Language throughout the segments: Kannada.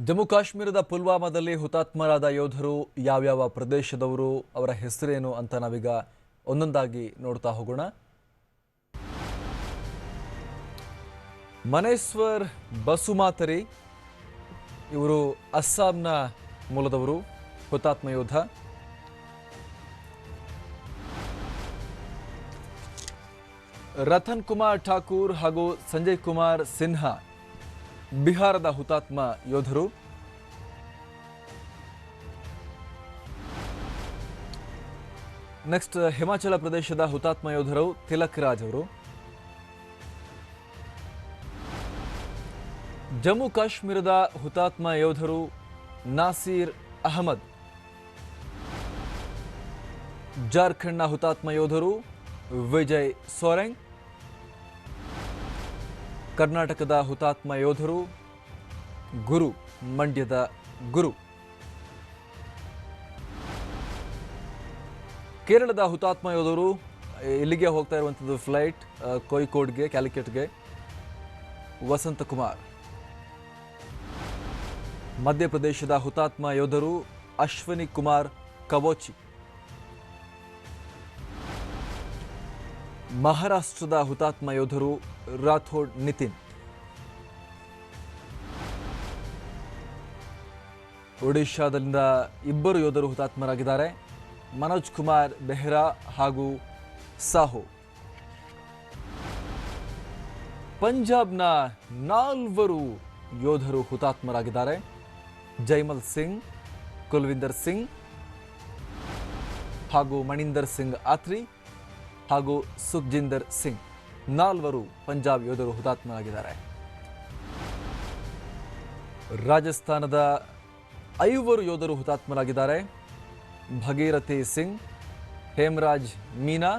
ಜಮ್ಮು ಕಾಶ್ಮೀರದ ಪುಲ್ವಾಮಾದಲ್ಲಿ ಹುತಾತ್ಮರಾದ ಯೋಧರು ಯಾವ್ಯಾವ ಪ್ರದೇಶದವರು, ಅವರ ಹೆಸರೇನು ಅಂತ ನಾವೀಗ ಒಂದೊಂದಾಗಿ ನೋಡ್ತಾ ಹೋಗೋಣ. ಮನೇಶ್ವರ್ ಬಸುಮಾತರಿ, ಇವರು ಅಸ್ಸಾಂನ ಮೂಲದವರು, ಹುತಾತ್ಮ ಯೋಧ. ರತನ್ ಕುಮಾರ್ ಠಾಕೂರ್ ಹಾಗೂ ಸಂಜಯ್ ಕುಮಾರ್ ಸಿನ್ಹಾ ಬಿಹಾರದ ಹುತಾತ್ಮ ಯೋಧರು. ನೆಕ್ಸ್ಟ್ ಹಿಮಾಚಲ ಪ್ರದೇಶದ ಹುತಾತ್ಮ ಯೋಧರು ತಿಲಕ್ ರಾಜ್ ಅವರು. ಜಮ್ಮು ಕಾಶ್ಮೀರದ ಹುತಾತ್ಮ ಯೋಧರು ನಾಸೀರ್ ಅಹಮದ್. ಜಾರ್ಖಂಡ್ನ ಹುತಾತ್ಮ ಯೋಧರು ವಿಜಯ್ ಸೋರೆಂಗ್. ಕರ್ನಾಟಕದ ಹುತಾತ್ಮ ಯೋಧರು, ಗುರು, ಮಂಡ್ಯದ ಗುರು. ಕೇರಳದ ಹುತಾತ್ಮ ಯೋಧರು, ಇಲ್ಲಿಗೆ ಹೋಗ್ತಾ ಇರುವಂಥದ್ದು ಫ್ಲೈಟ್ ಕೋಯಿಕೋಡ್ಗೆ ಕ್ಯಾಲಿಕೆಟ್ಗೆ ವಸಂತ ಕುಮಾರ್ ಮಧ್ಯಪ್ರದೇಶದ ಹುತಾತ್ಮ ಯೋಧರು ಅಶ್ವಿನಿ ಕುಮಾರ್ ಕವೋಚಿ. ಮಹಾರಾಷ್ಟ್ರದ ಹುತಾತ್ಮ ಯೋಧರು ರಾಥೋಡ್ ನಿತಿನ್. ಒಡಿಶಾದಿಂದ ಇಬ್ಬರು ಯೋಧರು ಹುತಾತ್ಮರಾಗಿದ್ದಾರೆ. ಮನೋಜ್ ಕುಮಾರ್ ಬೆಹ್ರಾ ಹಾಗೂ ಸಾಹು. ಪಂಜಾಬ್ನ ನಾಲ್ವರು ಯೋಧರು ಹುತಾತ್ಮರಾಗಿದ್ದಾರೆ. ಜೈಮಲ್ ಸಿಂಗ್, ಕುಲ್ವಿಂದರ್ ಸಿಂಗ್ ಹಾಗೂ ಮಣಿಂದರ್ ಸಿಂಗ್ ಆತ್ರಿ. ಹಾಗೂ ಸುಖ್ಜಿಂದರ್ ಸಿಂಗ್. ನಾಲ್ವರು ಪಂಜಾಬ್ ಯೋಧರು ಹುತಾತ್ಮರಾಗಿದ್ದಾರೆ. ರಾಜಸ್ಥಾನದ ಐವರು ಯೋಧರು ಹುತಾತ್ಮರಾಗಿದ್ದಾರೆ. ಭಗೀರಥಿ ಸಿಂಗ್, ಹೇಮರಾಜ್ ಮೀನಾ,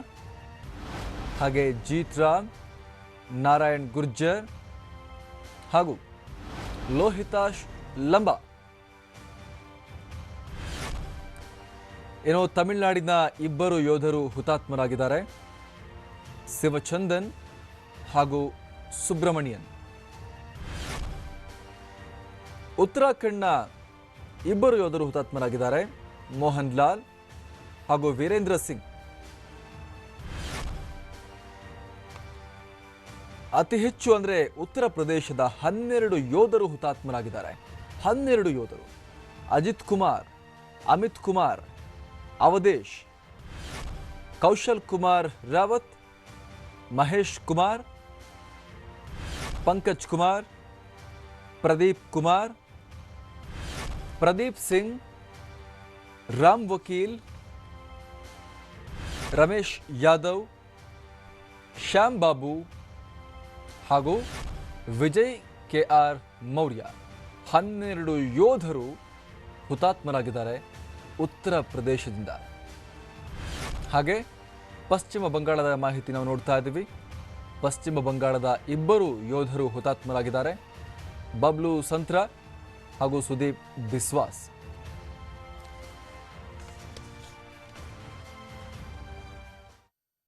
ಹಾಗೆ ಜೀತ್ ರಾಮ್ ನಾರಾಯಣ್ ಗುರ್ಜರ್ ಹಾಗೂ ಲೋಹಿತಾಶ್ ಲಂಬಾ. ಏನೋ ತಮಿಳುನಾಡಿನ ಇಬ್ಬರು ಯೋಧರು ಹುತಾತ್ಮರಾಗಿದ್ದಾರೆ. ಶಿವಚಂದನ್ ಹಾಗೂ ಸುಬ್ರಹ್ಮಣ್ಯನ್. ಉತ್ತರಾಖಂಡ್ನ ಇಬ್ಬರು ಯೋಧರು ಹುತಾತ್ಮರಾಗಿದ್ದಾರೆ. ಮೋಹನ್ ಲಾಲ್ ಹಾಗೂ ವೀರೇಂದ್ರ ಸಿಂಗ್. ಅತಿ ಹೆಚ್ಚು ಅಂದರೆ ಉತ್ತರ ಪ್ರದೇಶದ ಹನ್ನೆರಡು ಯೋಧರು ಹುತಾತ್ಮರಾಗಿದ್ದಾರೆ. ಹನ್ನೆರಡು ಯೋಧರು. ಅಜಿತ್ ಕುಮಾರ್, ಅಮಿತ್ ಕುಮಾರ್ ಅವಧೇಶ್ ಕೌಶಲ್ ಕುಮಾರ್ ರಾವತ್ ಮಹೇಶ್ ಕುಮಾರ್ ಪಂಕಜ್ ಕುಮಾರ್ ಪ್ರದೀಪ್ ಕುಮಾರ್ ಪ್ರದೀಪ್ ಸಿಂಗ್ ರಾಮ್ ವಕೀಲ್ ರಮೇಶ್ ಯಾದವ್ ಶ್ಯಾಮ್ ಬಾಬು ಹಾಗೂ ವಿಜಯ್ ಕೆ ಆರ್ ಮೌರ್ಯ ಹನ್ನೆರಡು ಯೋಧರು ಹುತಾತ್ಮರಾಗಿದ್ದಾರೆ ಉತ್ತರ ಪ್ರದೇಶದಿಂದ. ಹಾಗೆ ಪಶ್ಚಿಮ ಬಂಗಾಳದ ಮಾಹಿತಿ ನಾವು ನೋಡ್ತಾ ಇದ್ದೀವಿ. ಪಶ್ಚಿಮ ಬಂಗಾಳದ ಇಬ್ಬರು ಯೋಧರು ಹುತಾತ್ಮರಾಗಿದ್ದಾರೆ. ಬಬ್ಲು ಸಂತ್ರ ಹಾಗೂ ಸುದೀಪ್ ಬಿಸ್ವಾಸ್.